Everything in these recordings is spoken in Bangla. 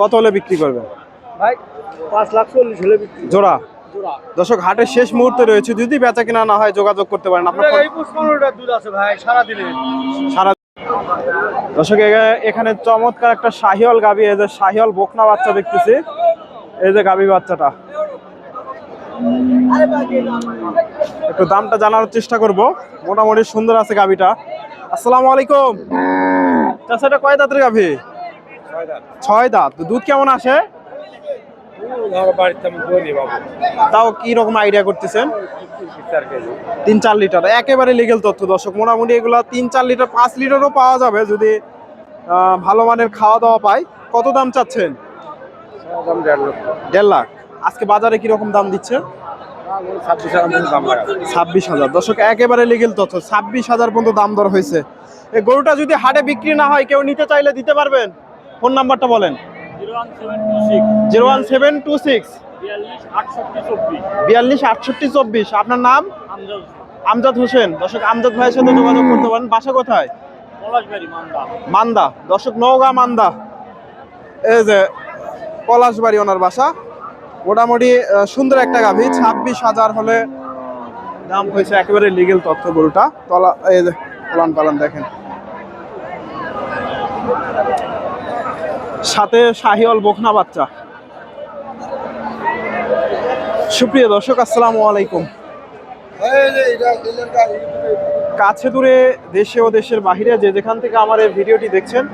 কত হলে বিক্রি করবেন? ভাই পাঁচ লাখ চল্লিশ হলে বিক্রি জোড়া? দর্শক হাটের শেষ মুহূর্তে রয়েছে। যদি বেচা কিনা না হয় যোগাযোগ করতে পারেন। আপনার দুধ আছে ভাই সারা দর্শক এখানে চমৎকার একটা শাহিওয়াল গাবি এই যে শাহিওয়াল বকনা বাচ্চা দেখতেছি। এই যে গাবি বাচ্চাটা। একটু দামটা জানার চেষ্টা করব। মোটামুটি সুন্দর আছে গাবিটা। আসসালামু আলাইকুম। চাষা এটা কয় দাঁতের গাভি? ছয় দাঁত। দুধ কেমন আসে? তাও কি রকম আইডিয়া করতেছেন? তিন চার লিটার। একেবারে লিগেল তথ্য দর্শক। মোটামুটি এগুলো তিন চার লিটার পাঁচ লিটারও পাওয়া যাবে যদি ভালো মানের খাওয়া দাওয়া পাই কত দাম চাচ্ছেন? দেড় লাখ। আজকে বাজারে কি রকম দাম দিচ্ছে? ছাব্বিশ হাজার দর্শক একেবারে লিগেল তথ্য। ছাব্বিশ হাজার পর্যন্ত দাম দর হয়েছে। এই গরুটা যদি হাটে বিক্রি না হয় কেউ নিতে চাইলে দিতে পারবেন? ফোন নাম্বারটা বলেন। Zero one seven two six. বিয়াল্লিশ আটষট্টি চব্বিশ। আপনার নাম? আমজাদ হোসেন। দর্শক, আমজাদ ভাইয়ের সাথে যোগাযোগ করতে পারেন। বাসা কোথায়? মান্দা। দর্শক, নওগাঁ, মান্দা। এই যে, পলাশবাড়ি ওনার বাসা। মোটামুটি সুন্দর একটা গাভী। ছাব্বিশ হাজার হলে দাম হয়েছে একেবারে লিগেল তথ্য গরুটা। তলা এই যে পালান দেখেন। সাথে শাহিওয়াল বকনা বাচ্চা। সুপ্রিয় দর্শক, আসসালামু আলাইকুম। কাছে দূরে দেশে ও দেশের বাহিরে যে যেখান থেকে আমার এই ভিডিওটি দেখছেন,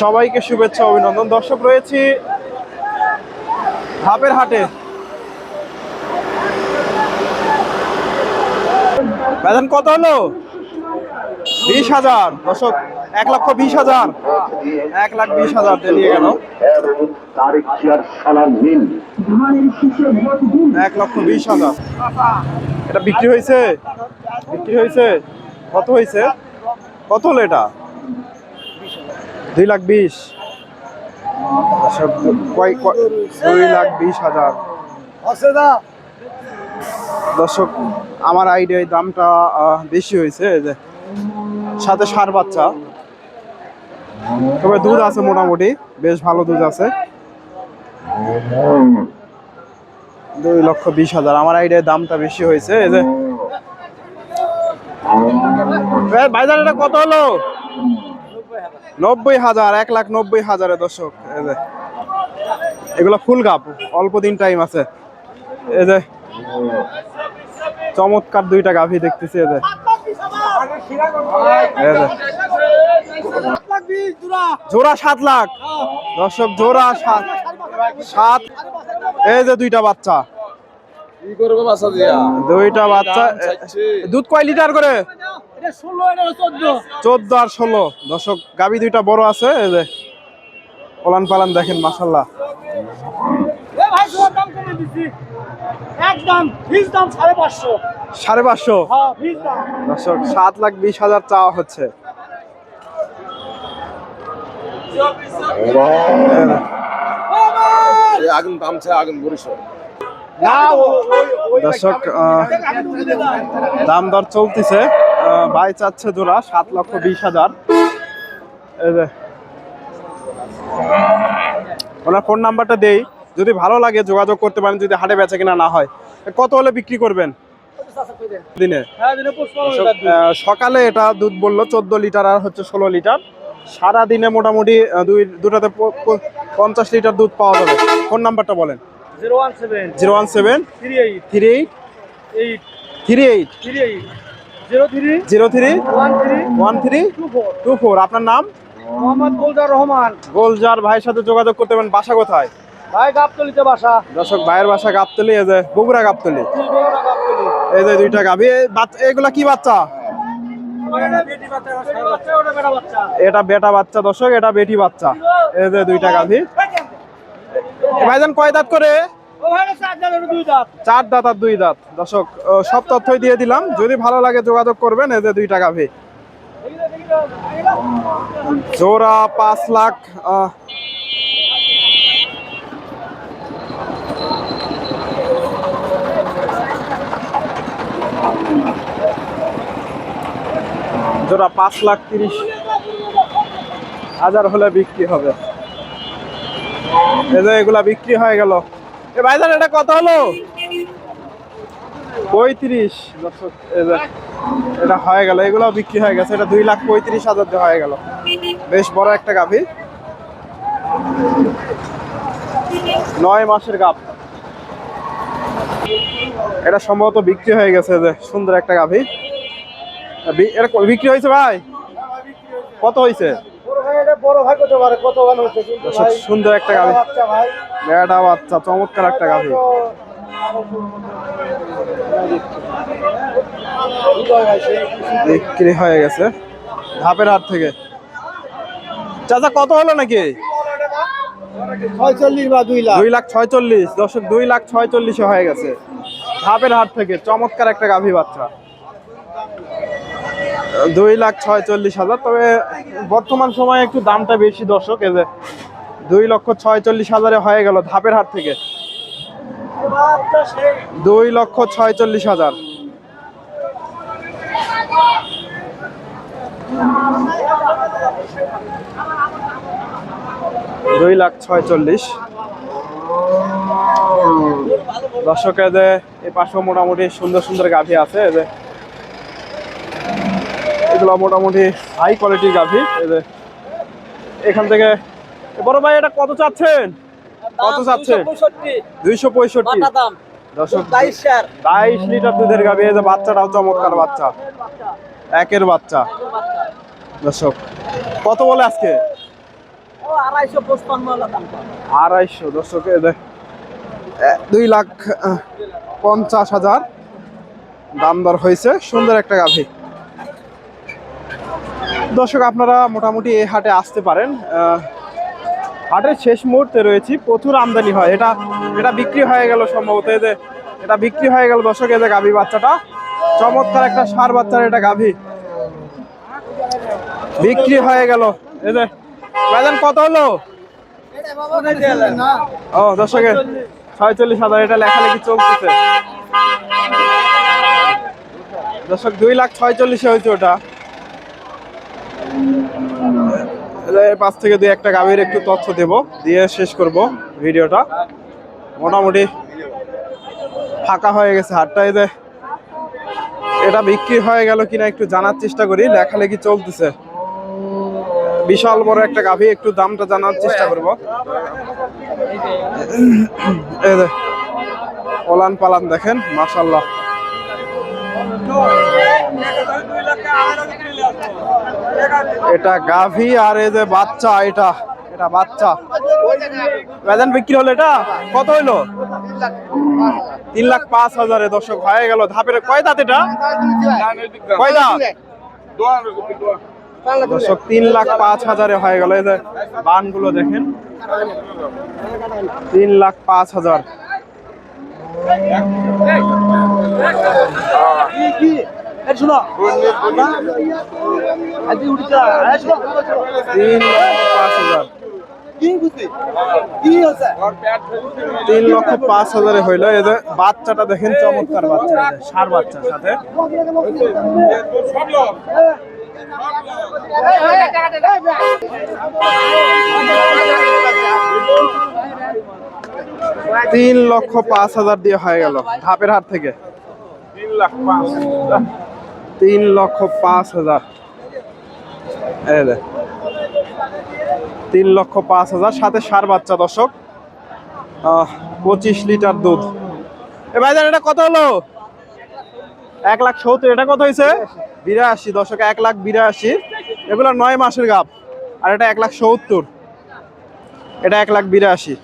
সবাইকে শুভেচ্ছা অভিনন্দন। দর্শক, রয়েছি হাপের হাটে। বেতন কত হলো? বিশ হাজার। দর্শক, এক লক্ষ বিশ হাজার। এক লাখ বিশ হাজার দিয়ে নিয়ে গেল। এক লক্ষ বিশ হাজার। এটা বিক্রি হয়েছে? বিক্রি হয়েছে? কত হয়েছে? কত হলো এটা? দুই লাখ বিশ। দুই লাখ বিশ হাজার। দর্শক, আমার আইডিয়ায় দামটা বেশি হয়েছে সাথে সার বাচ্চা। তবে দুধ আছে মোটামুটি, বেশ ভালো দুধ আছে। দুই লক্ষ বিশ হাজার। আমার আইডিয়ায় দামটা বেশি হয়েছে, এই যে। ভাইজান কত হলো? নব্বই হাজার, এক লাখ নব্বই হাজারে দর্শক, এই যে। এগুলো ফুল গাপ অল্প দিন টাইম আছে। এই যে। চমৎকার দুইটা গাভী দেখতেছি, এই। জোড়া সাত লাখ। দর্শক জোড়া সাত। সাত। এই যে দুইটা বাচ্চা। দুইটা বাচ্চা দুধ কয় লিটার করে? চোদ্দ আর ষোলো। দর্শক গাভী দুইটা বড় আছে এই যে। ওলান পালান দেখেন মাসাল্লাহ ভাই তোমার দাম কমে দিচ্ছি একদম ফিস দাম সাড়ে পাঁচশো। সাড়ে পাঁচশো? হ্যাঁ ফিস দাম। দর্শক সাত লাখ বিশ হাজার চাওয়া হচ্ছে। আগুন দাম চাই আগুন বরিশাল দর্শক দাম দর চলতেছে। ভাই চাচ্ছে জোড়া সাত লক্ষ বিশ হাজার। ওনার ফোন নাম্বারটা দেই। যদি ভালো লাগে যোগাযোগ করতে পারেন যদি হাটে বেচা কিনা না হয় কত হলে বিক্রি করবেন? দিনে? সকালে এটা দুধ বলল চোদ্দ লিটার আর হচ্ছে ষোলো লিটার। সারা দিনে মোটামুটি দুই দুটাতে পঞ্চাশ লিটার দুধ পাওয়া যাবে। ফোন নাম্বারটা বলেন। Zero one seven zero one seven three eight three eight zero three zero three one three two four. আপনার নাম? মোহাম্মদ গোলদার রহমান। গোলজার ভাইয়ের সাথে যোগাযোগ করতে পারেন বাসা কোথায়? ভাই দর্শক, ভাইয়ের বাসা গাবতলি, এই যে বগুড়া গাবতলি। এই যে দুইটা বাচ্চা- এগুলা কি বাচ্চা? এটা বেটা বাচ্চা, দর্শক, এটা বেটি বাচ্চা। এই যে দুইটা গাভি ভাইজান, কয় দাঁত করে? চার দাঁত আর দুই দাঁত। দর্শক সব তথ্যই দিয়ে দিলাম। যদি ভালো লাগে যোগাযোগ করবেন, এই যে দুইটা গাভি জোড়া পাঁচ লাখ জোড়া পাঁচ লাখ তিরিশ হাজার হলে বিক্রি হবে। এই যে এগুলা বিক্রি হয়ে গেল। এ ভাইজান এটা কত হলো? পঁয়ত্রিশ। দর্শক, এটা হয়ে গেল। এগুলো বিক্রি হয়ে গেছে। এটা দুই লাখ পঁয়ত্রিশ হাজার হয়ে গেল। বেশ বড় একটা গাভী। নয় মাসের গাভ। এটা সম্ভবত বিক্রি হয়ে গেছে যে সুন্দর একটা গাভী। এটা বিক্রি হয়েছে ভাই? কত হয়েছে? সুন্দর একটা গাভী। বেড়া বাচ্চা চমৎকার একটা গাভী। বিক্রি হয়ে গেছে ধাপের হাট থেকে। চাচা কত হলো নাকি? দুই লাখ। দুই লাখ ছয়চল্লিশ। দর্শক দুই লাখ ছয়চল্লিশে হয়ে গেছে। ধাপের হাট থেকে চমৎকার একটা গাভী বাচ্চা। দুই লাখ ছয়চল্লিশ হাজার। তবে বর্তমান সময়ে একটু দামটা বেশি দর্শক, এই যে দুই লক্ষ ছয়চল্লিশ হাজারে হয়ে গেল ধাপের হাট থেকে। দুই লক্ষ ছয়চল্লিশ হাজার। দুই লাখ ছয়চল্লিশ। দর্শক এদের এই পাশেও মোটামুটি সুন্দর সুন্দর গাভী আছে এদের এগুলো মোটামুটি হাই কোয়ালিটির গাভী। এখান থেকে বড় ভাই এটা কত চাচ্ছেন? কত চাচ্ছেন? দুইশো পঁয়ষট্টি। বাইশ লিটার দুধের গাভী এই যে বাচ্চাটাও চমৎকার বাচ্চা। একের বাচ্চা। দর্শক কত বলে আজকে? আড়াইশো দর্শক দুই লাখ পঞ্চাশ হাজার দাম দর হয়েছে। সুন্দর একটা গাভী। দর্শক, আপনারা মোটামুটি এই হাটে আসতে পারেন। হাটের শেষ মুহূর্তে রয়েছি। প্রচুর আমদানি হয়। এটা এটা বিক্রি হয়ে গেল সম্ভবত। যে, এটা বিক্রি হয়ে গেল দর্শক, এই গাভী বাচ্চাটা। চমৎকার একটা সার বাচ্চার এটা গাভী। বিক্রি হয়ে গেল। এই যে বাজান কত হলো? ও দর্শকে ছয়চল্লিশ হাজার। এটা লেখালেখি চলতেছে। দর্শক, দুই লাখ ছয়চল্লিশে হয়েছে ওটা। পাঁচ থেকে দুই একটা গাভীর একটু তথ্য দেব, দিয়ে শেষ করব ভিডিওটা। মোটামুটি ফাঁকা হয়ে গেছে হাটটা যে এটা বিক্রি হয়ে গেল কিনা একটু জানার চেষ্টা করি লেখালেখি চলতেছে। বিশাল বড় একটা গাভী, একটু দামটা জানার চেষ্টা করব। ওলান পালান দেখেন মাশাল্লাহ এটা গাভী আর এই যে বাচ্চা, এটা এটা বাচ্চা। বেদান বিক্রি হলো এটা? কত হইল? তিন লাখ পাঁচ হাজারে, দর্শক, হয়ে গেল। ধাপের কয় দাঁত এটা? কয় দাঁত? দর্শক, তিন লাখ পাঁচ হাজারে হয়ে গেল। এই যে বানগুলো দেখেন। তিন লাখ পাঁচ হাজার। শুনো। তিন লক্ষ পাঁচ হাজার। তিন লক্ষ পাঁচ হইল। যে বাচ্চাটা দেখেন চমৎকার বাচ্চা। ষাঁড় বাচ্চার সাথে। তিন লক্ষ পাঁচ হাজার দিয়ে হয়ে গেল। ধাপের হাট থেকে। তিন লাখ পাঁচ তিন লক্ষ পাঁচ হাজার। তিন লক্ষ পাঁচ হাজার সাথে সার বাচ্চা দর্শক। আহ, পঁচিশ লিটার দুধ। এ ভাইজান এটা কত হলো? এক লাখ সত্তর এটা কত হয়েছে? বিরাশি দশক এক লাখ বিরাশি। এগুলো নয় মাসের গাপ আর এটা এক লাখ সত্তর। এটা এক লাখ বিরাশি।